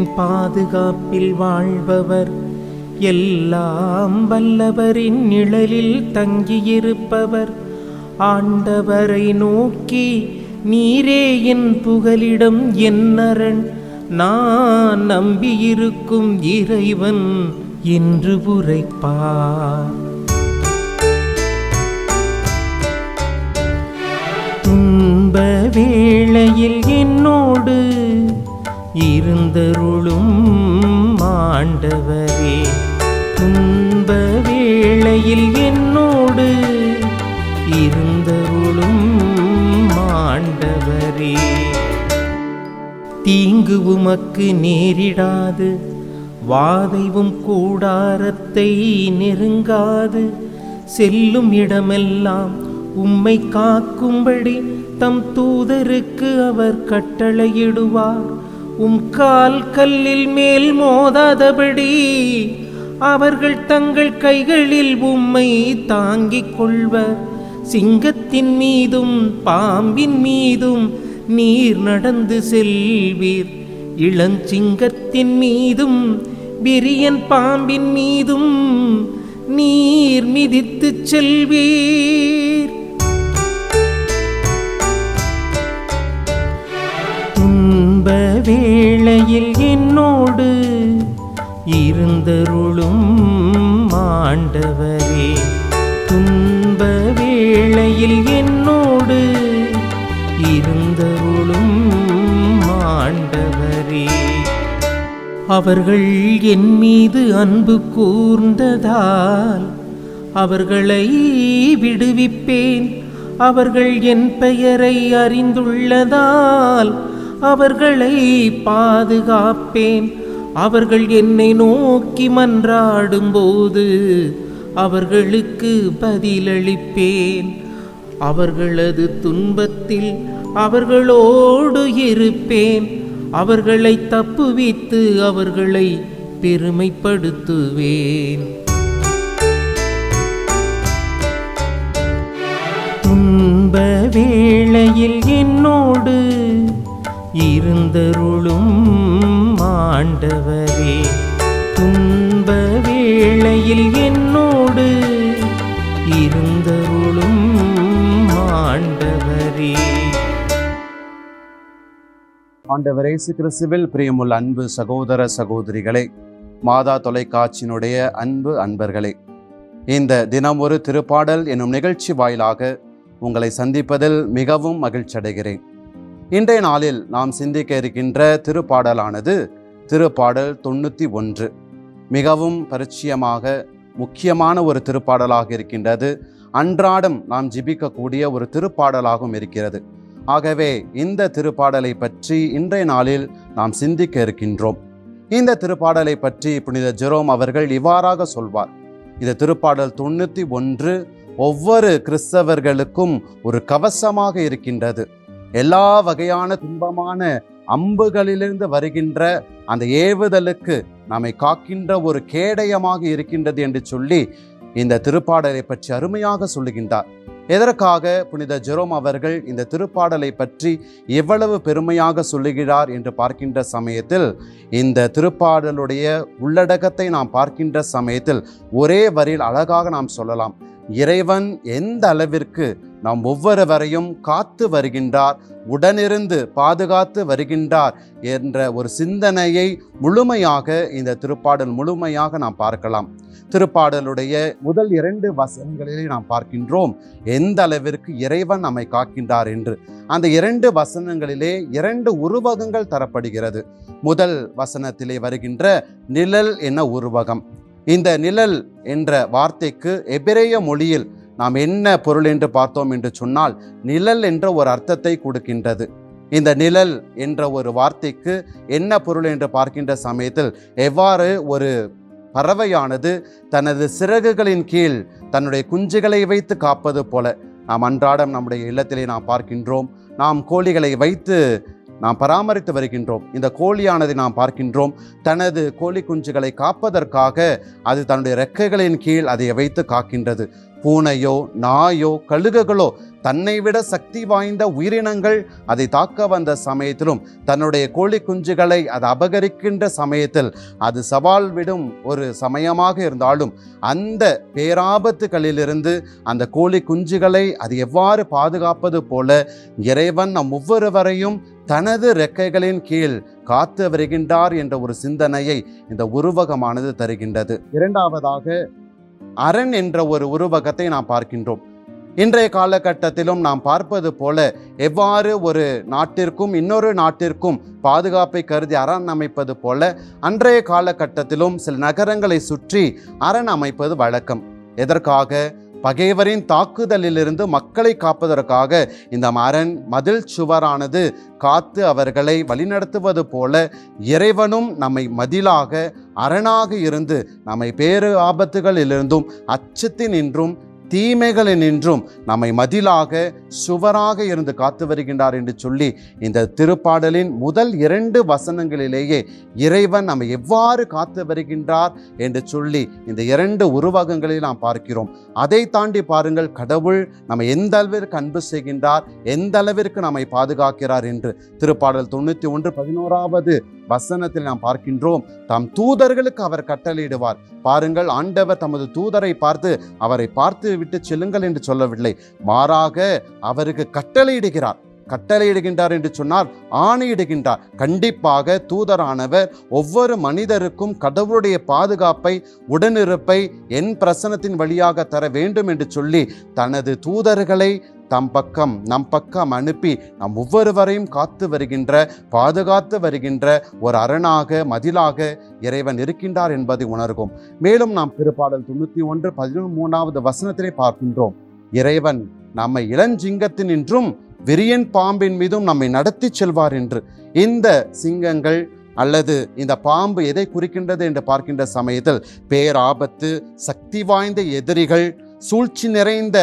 உன்னதரின் பாதுகாப்பில் வாழ்பவர். எல்லாம் வல்லவரின் நிழலில் தங்கியிருப்பவர். ஆண்டவரை நோக்கி நீரே என் புகலிடம் என்னரண் நான் நம்பியிருக்கும் இறைவன் என்று உரைப்பார். துன்ப வேளையில் என்னோடு இருந்தருளும் ஆண்டவரே துன்ப வேளையில் என்னோடு இருந்தருளும் ஆண்டவரே தீங்கு உமக்கு நேரிடாது வாதைவும் கூடாரத்தை நெருங்காது செல்லும் இடமெல்லாம் உம்மை காக்கும்படி தம் தூதருக்கு அவர் கட்டளையிடுவார். உம் கால் கல்லில் மேல் மோதாதபடி அவர்கள் தங்கள் கைகளில் உம்மை தாங்கிக் கொள்வர். சிங்கத்தின் மீதும் பாம்பின் மீதும் நீர் நடந்து செல்வீர். இளஞ்சிங்கத்தின் மீதும் விரியன் பாம்பின் மீதும் நீர் மிதித்துச் செல்வீர். வேளையில் என்னோடு இருந்தருளும் ஆண்டவரே துன்ப வேளையில் என்னோடு இருந்தருளும் ஆண்டவரே. அவர்கள் என் மீது அன்பு கூர்ந்ததால் அவர்களை விடுவிப்பேன். அவர்கள் என் பெயரை அறிந்துள்ளதால் அவர்களை பாதுகாப்பேன். அவர்கள் என்னை நோக்கி மன்றாடும்போது அவர்களுக்கு பதிலளிப்பேன். அவர்களது துன்பத்தில் அவர்களோடு இருப்பேன். அவர்களை தப்புவித்து அவர்களை பெருமைப்படுத்துவேன். துன்ப வேளையில் என் இருந்தருளும் ஆண்டவரே துன்ப வேளையில் என்னோடு இருந்தருளும் ஆண்டவரே ஆண்டவர் இயேசு கிறிஸ்துவில் பிரியமுள்ள அன்பு சகோதர சகோதரிகளே மாதா தொலைக்காட்சியினுடைய அன்பு அன்பர்களே இந்த தினம் ஒரு திருப்பாடல் என்னும் நிகழ்ச்சி வாயிலாக உங்களை சந்திப்பதில் மிகவும் மகிழ்ச்சி அடைகிறேன் இன்றைய நாளில் நாம் சிந்திக்க இருக்கின்ற திருப்பாடலானது திருப்பாடல் தொண்ணூற்றி ஒன்று. மிகவும் பரிச்சயமாக முக்கியமான ஒரு திருப்பாடலாக இருக்கின்றது. அன்றாடம் நாம் ஜிபிக்கக்கூடிய ஒரு திருப்பாடலாகவும் இருக்கிறது. ஆகவே இந்த திருப்பாடலை பற்றி இன்றைய நாளில் நாம் சிந்திக்க இருக்கின்றோம். இந்த திருப்பாடலை பற்றி புனித ஜெரோம் அவர்கள் இவ்வாறாக சொல்வார். இந்த திருப்பாடல் தொண்ணூற்றி ஒன்று. ஒவ்வொரு கிறிஸ்தவர்களுக்கும் ஒரு கவசமாக இருக்கின்றது. எல்லா வகையான துன்பமான அம்புகளிலிருந்து வருகின்ற அந்த ஏவுதலுக்கு நம்மை காக்கின்ற ஒரு கேடயமாக இருக்கின்றது என்று சொல்லி இந்த திருப்பாடலை பற்றி அருமையாக சொல்லுகின்றார். எதற்காக புனித ஜெரோம் அவர்கள் இந்த திருப்பாடலை பற்றி எவ்வளவு பெருமையாக சொல்லுகிறார் என்று பார்க்கின்ற சமயத்தில் இந்த திருப்பாடலுடைய உள்ளடக்கத்தை நாம் பார்க்கின்ற சமயத்தில் ஒரே வரியில் அழகாக நாம் சொல்லலாம். இறைவன் எந்த அளவிற்கு நாம் ஒவ்வொருவரையும் காத்து வருகின்றார் உடனிருந்து பாதுகாத்து வருகின்றார் என்ற ஒரு சிந்தனையை முழுமையாக இந்த திருப்பாடல் முழுமையாக நாம் பார்க்கலாம். திருப்பாடலுடைய முதல் இரண்டு வசனங்களிலே நாம் பார்க்கின்றோம் எந்த அளவிற்கு இறைவன் நம்மை காக்கின்றார்? என்று. அந்த இரண்டு வசனங்களிலே இரண்டு உருவகங்கள் தரப்படுகிறது. முதல் வசனத்திலே வருகின்ற நிழல் என உருவகம். இந்த நிழல் என்ற வார்த்தைக்கு எபிரேய மொழியில் நாம் என்ன பொருள் என்று பார்த்தோம் என்று சொன்னால் நிழல் என்ற ஒரு அர்த்தத்தை கொடுக்கின்றது. இந்த நிழல் என்ற ஒரு வார்த்தைக்கு என்ன பொருள் என்று பார்க்கின்ற சமயத்தில் எவ்வாறு ஒரு பறவையானது தனது சிறகுகளின் கீழ் தன்னுடைய குஞ்சுகளை வைத்து காப்பது போல. நாம் அன்றாடம் நம்முடைய இல்லத்திலே நாம் பார்க்கின்றோம். நாம் கோழிகளை வைத்து நாம் பராமரித்து வருகின்றோம். இந்த கோழியானதை நாம் பார்க்கின்றோம். தனது கோழி குஞ்சுகளை காப்பதற்காக அது தன்னுடைய ரெக்கைகளின் கீழ் அதை வைத்து காக்கின்றது. பூனையோ நாயோ கழுகுகளோ தன்னை விட சக்தி வாய்ந்த உயிரினங்கள் அதை தாக்க வந்த சமயத்திலும் தன்னுடைய கோழி குஞ்சுகளை அது அபகரிக்கின்ற சமயத்தில் அது சவால் விடும் ஒரு சமயமாக இருந்தாலும் அந்த பேராபத்துகளிலிருந்து அந்த கோழி குஞ்சுகளை அது எவ்வாறு பாதுகாப்பது போல இறைவன் நம் ஒவ்வொருவரையும் தனது ரெக்கைகளின் கீழ் காத்து வருகின்றார் என்ற ஒரு சிந்தனையை இந்த உருவகமானது தருகின்றது. இரண்டாவதாக அரண் என்ற ஒரு உருவகத்தை நாம் பார்க்கின்றோம். இன்றைய காலகட்டத்திலும் நாம் பார்ப்பது போல எவ்வாறு ஒரு நாட்டிற்கும் இன்னொரு நாட்டிற்கும் பாதுகாப்பை கருதி அரண் அமைப்பது போல அன்றைய காலகட்டத்திலும் சில நகரங்களை சுற்றி அரண் அமைப்பது வழக்கம். எதற்காக? பகைவரின் தாக்குதலிலிருந்து மக்களை காப்பதற்காக இந்த அரண் மதில் சுவரானது காத்து அவர்களை வழிநடத்துவது போல இறைவனும் நம்மை மதிலாக அரணாக இருந்து நம்மை பேறு ஆபத்துகளிலிருந்தும் அச்சத்தினின்றும் தீமைகளினின்றும் நம்மை மதிலாக சுவராக இருந்து காத்து வருகின்றார் என்று சொல்லி இந்த திருப்பாடலின் முதல் இரண்டு வசனங்களிலேயே இறைவன் நம்மை எவ்வாறு காத்து வருகின்றார் என்று சொல்லி இந்த இரண்டு உருவகங்களை நாம் பார்க்கிறோம். அதை தாண்டி பாருங்கள் கடவுள் நம்மை எந்த அளவிற்கு அன்பு செய்கின்றார் எந்த அளவிற்கு நம்மை பாதுகாக்கிறார் என்று திருப்பாடல் தொண்ணூற்றி ஒன்று பதினோராவது வசனத்தில் நாம் பார்க்கின்றோம். தம் தூதர்களுக்கு அவர் கட்டளையிடுவார். பாருங்கள் ஆண்டவர் தமது தூதரை பார்த்து அவரை பார்த்து விட்டு செல்லுங்கள் என்று சொல்லவில்லை. மாறாக அவருக்கு கட்டளையிடுகிறார். கட்டளையிடுகின்றார் என்று சொன்னால் ஆணையிடுகின்றார். கண்டிப்பாக தூதரானவர் ஒவ்வொரு மனிதருக்கும் கடவுளுடைய பாதுகாப்பை உடனிருப்பை என் பிரசனத்தின் வழியாக தர வேண்டும் என்று சொல்லி தனது தூதர்களை தம் பக்கம் நம் பக்கம் அனுப்பி நம் ஒவ்வொருவரையும் காத்து வருகின்ற பாதுகாத்து வருகின்ற ஒரு அரணாக மதிலாக இறைவன் இருக்கின்றார் என்பதை உணர்கும் மேலும் நாம் திருப்பாடல் தொண்ணூற்றி ஒன்று பதிமூணாவது வசனத்திலே பார்க்கின்றோம். இறைவன் நம்மை இளஞ்சிங்கத்தினின்றும் விரியன் பாம்பின் மீதும் நம்மை நடத்தி செல்வார் என்று. இந்த சிங்கங்கள் அல்லது இந்த பாம்பு எதை குறிக்கின்றது என்று பார்க்கின்ற சமயத்தில் பேராபத்து சக்தி வாய்ந்த எதிரிகள் சூழ்ச்சி நிறைந்த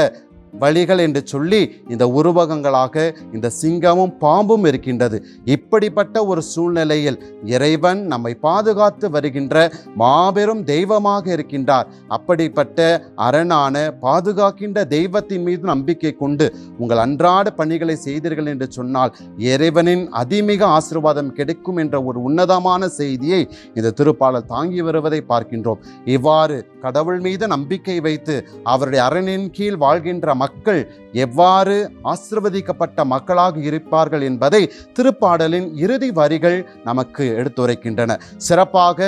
வழிகள் என்று சொல்லி இந்த உருவகங்களாக இந்த சிங்கமும் பாம்பும் இருக்கின்றது. இப்படிப்பட்ட ஒரு சூழ்நிலையில் இறைவன் நம்மை பாதுகாத்து வருகின்ற மாபெரும் தெய்வமாக இருக்கின்றார். அப்படிப்பட்ட அரணான பாதுகாக்கின்ற தெய்வத்தின் மீது நம்பிக்கை கொண்டு உங்கள் அன்றாட பணிகளை செய்தீர்கள் என்று சொன்னால் இறைவனின் அதிமிக ஆசீர்வாதம் கிடைக்கும் என்ற ஒரு உன்னதமான செய்தியை இந்த திருப்பாளர் தாங்கி வருவதை பார்க்கின்றோம். இவ்வாறு கடவுள் மீது நம்பிக்கை வைத்து அவருடைய அரணின் கீழ் வாழ்கின்ற மக்கள் எவ்வாறு ஆசிர்வதிக்கப்பட்ட மக்களாக இருப்பார்கள் என்பதை திருப்பாடலின் இறுதி வரிகள் நமக்கு எடுத்துரைக்கின்றன. சிறப்பாக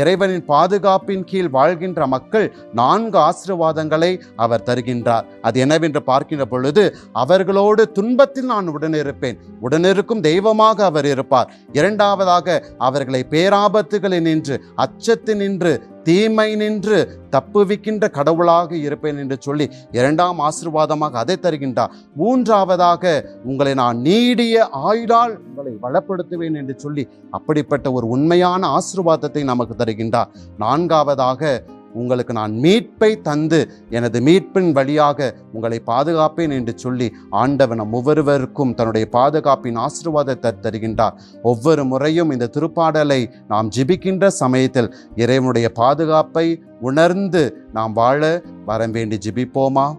இறைவனின் பாதுகாப்பின் கீழ் வாழ்கின்ற மக்கள் நான்கு ஆசீர்வாதங்களை அவர் தருகின்றார். அது என்னவென்று பார்க்கின்ற பொழுது அவர்களோடு துன்பத்தில் நான் உடனிருப்பேன். உடனிருக்கும் தெய்வமாக அவர் இருப்பார். இரண்டாவதாக அவர்களை பேராபத்துகளில் நின்று அச்சத்தில் நின்று தீமை நின்று தப்புவிக்கின்ற கடவுளாக இருப்பேன் என்று சொல்லி இரண்டாம் ஆசீர்வாதமாக அதை தருகின்றார் மூன்றாவதாக உங்களை நான் நீடிய ஆயுளால் உங்களை வளப்படுத்துவேன் என்று சொல்லி அப்படிப்பட்ட ஒரு உண்மையான ஆசிர்வாதத்தை நமக்கு தருகின்றார் நான்காவதாக உங்களுக்கு நான் மீட்பை தந்து எனது மீட்பின் வழியாக உங்களை பாதுகாப்பேன் என்று சொல்லி ஆண்டவன் ஒவ்வொருவருக்கும் தன்னுடைய பாதுகாப்பின் ஆசீர்வாதத்தை தருகின்றார் ஒவ்வொரு முறையும் இந்த திருப்பாடலை நாம் ஜிபிக்கின்ற சமயத்தில் இறைவனுடைய பாதுகாப்பை உணர்ந்து நாம் வாழ வரம் வேண்டி ஜிபிப்போமா?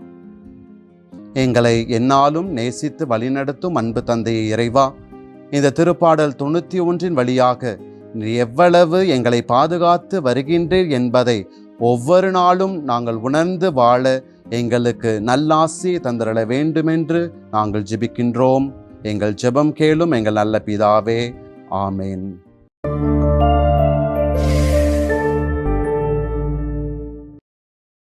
எங்களை என்னாலும் நேசித்து வழிநடத்தும் அன்பு தந்தையை இறைவா இந்த திருப்பாடல் தொண்ணூற்றி ஒன்றின் வழியாக எவ்வளவு எங்களை பாதுகாத்து வருகின்றீர் என்பதை ஒவ்வொரு நாளும் நாங்கள் உணர்ந்து வாழ எங்களுக்கு நல்லாசி தந்திரள வேண்டுமென்று நாங்கள் ஜெபிக்கின்றோம். எங்கள் ஜெபம் கேளும் எங்கள் நல்ல பிதாவே. ஆமேன்.